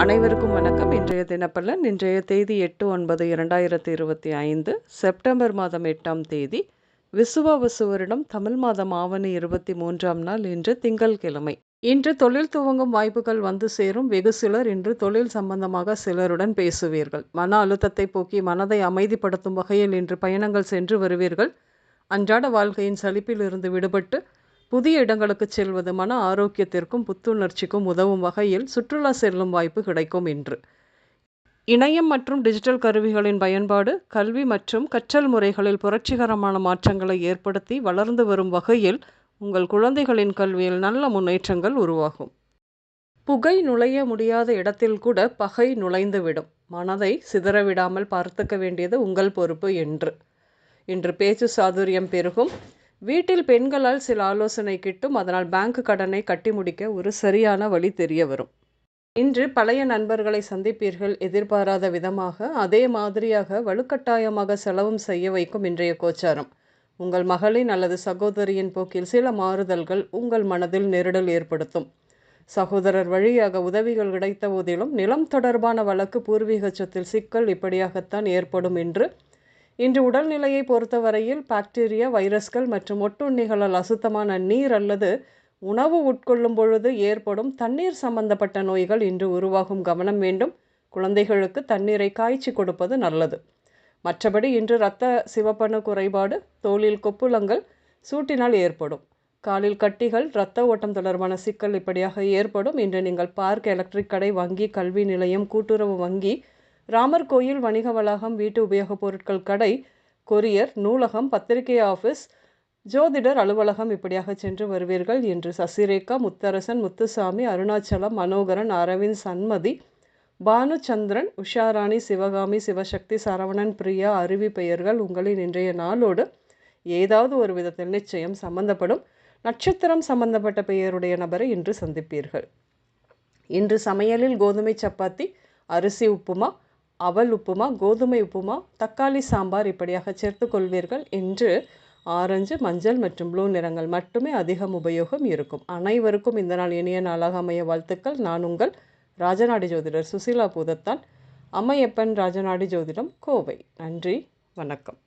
அனைவருக்கும் வணக்கம். இன்றைய தினப்பலன் இன்றைய தேதி எட்டு ஒன்பது இரண்டாயிரத்தி இருபத்தி ஐந்து செப்டம்பர் மாதம் எட்டாம் தேதி விசுவாவசு விசுவரிடம் தமிழ் மாதம் ஆவணி இருபத்தி மூன்றாம் நாள் இன்று திங்கள்கிழமை இன்று தொழில் துவங்கும் வாய்ப்புகள் வந்து சேரும். வெகு சிலர் இன்று தொழில் சம்பந்தமாக சிலருடன் பேசுவீர்கள். மன அழுத்தத்தை போக்கி மனதை அமைதிப்படுத்தும் வகையில் இன்று பயணங்கள் சென்று வருவீர்கள். அன்றாட வாழ்க்கையின் சலிப்பிலிருந்து விடுபட்டு புதிய இடங்களுக்கு செல்வது மன ஆரோக்கியத்திற்கும் புத்துணர்ச்சிக்கும் உதவும் வகையில் சுற்றுலா செல்லும் வாய்ப்பு கிடைக்கும் இன்று. இணையம் மற்றும் டிஜிட்டல் கருவிகளின் பயன்பாடு கல்வி மற்றும் கற்றல் முறைகளில் புரட்சிகரமான மாற்றங்களை ஏற்படுத்தி வளர்ந்து வரும் வகையில் உங்கள் குழந்தைகளின் கல்வியில் நல்ல முன்னேற்றங்கள் உருவாகும். புகை நுழைய முடியாத இடத்தில் கூட பகை நுழைந்துவிடும். மனதை சிதறவிடாமல் பார்த்துக்க வேண்டியது உங்கள் பொறுப்பு என்று. இன்று பேச்சு சாதுரியம் பெருகும். வீட்டில் பெண்களால் சில ஆலோசனை கிட்டும் அதனால் பேங்க் கடனை கட்டி முடிக்க ஒரு சரியான வழி தெரிய வரும். இன்று பழைய நண்பர்களை சந்திப்பீர்கள் எதிர்பாராத விதமாக அதே மாதிரியாக வலுக்கட்டாயமாக செலவும் செய்ய வைக்கும் இன்றைய கோச்சாரம். உங்கள் மகளின் அல்லது சகோதரியின் போக்கில் சில மாறுதல்கள் உங்கள் மனதில் நெருடல் ஏற்படுத்தும். சகோதரர் வழியாக உதவிகள் கிடைத்த போதிலும் நிலம் தொடர்பான வழக்கு பூர்வீக சொத்தில் சிக்கல் இப்படியாகத்தான் ஏற்படும் என்று இன்று உடல்நிலையை பொறுத்தவரையில் பாக்டீரியா வைரஸ்கள் மற்றும் ஒட்டுண்ணிகளால் அசுத்தமான நீர் அல்லது உணவு உட்கொள்ளும் பொழுது ஏற்படும் தண்ணீர் சம்பந்தப்பட்ட நோய்கள் இன்று உருவாகும் கவனம் வேண்டும். குழந்தைகளுக்கு தண்ணீரை காய்ச்சி கொடுப்பது நல்லது. மற்றபடி இன்று இரத்த சிவப்பணு குறைபாடு தோலில் கொப்புளங்கள் சூட்டினால் ஏற்படும். காலில் கட்டிகள் இரத்த ஓட்டம் தொடர்பான சிக்கல் இப்படியாக ஏற்படும். இன்று நீங்கள் பார்க் எலக்ட்ரிக் கடை வங்கி கல்வி நிலையம் கூட்டுறவு வங்கி ராமர் கோயில் வணிக வளாகம் வீட்டு உபயோகப் பொருட்கள் கடை கொரியர் நூலகம் பத்திரிகை ஆஃபீஸ் ஜோதிடர் அலுவலகம் இப்படியாக சென்று வருவீர்கள் என்று சசிரேகா முத்தரசன் முத்துசாமி அருணாச்சலம் மனோகரன் அரவிந்த் சண்மதி பானுச்சந்திரன் உஷாராணி சிவகாமி சிவசக்தி சரவணன் பிரியா அருவி பெயர்கள் உங்களின் இன்றைய நாளோடு ஏதாவது ஒரு விதத்தில் நிச்சயம் சம்பந்தப்படும். நட்சத்திரம் சம்பந்தப்பட்ட பெயருடைய நபரை இன்று சந்திப்பீர்கள். இன்று சமையலில் கோதுமை சப்பாத்தி அரிசி உப்புமா அவல் உப்புமா கோதுமை உப்புமா தக்காளி சாம்பார் இப்படியாக சேர்த்து கொள்வீர்கள் என்று ஆரஞ்சு மஞ்சள் மற்றும் ப்ளூ நிறங்கள் மட்டுமே அதிகம் உபயோகம் இருக்கும். அனைவருக்கும் இந்த நாள் இனிய நாளாக அமைய வாழ்த்துக்கள். நான் உங்கள் ராஜநாடி ஜோதிடர் சுசீலா பூதத்தான். அம்மையப்பன் ராஜநாடி ஜோதிடம் கோவை. நன்றி வணக்கம்.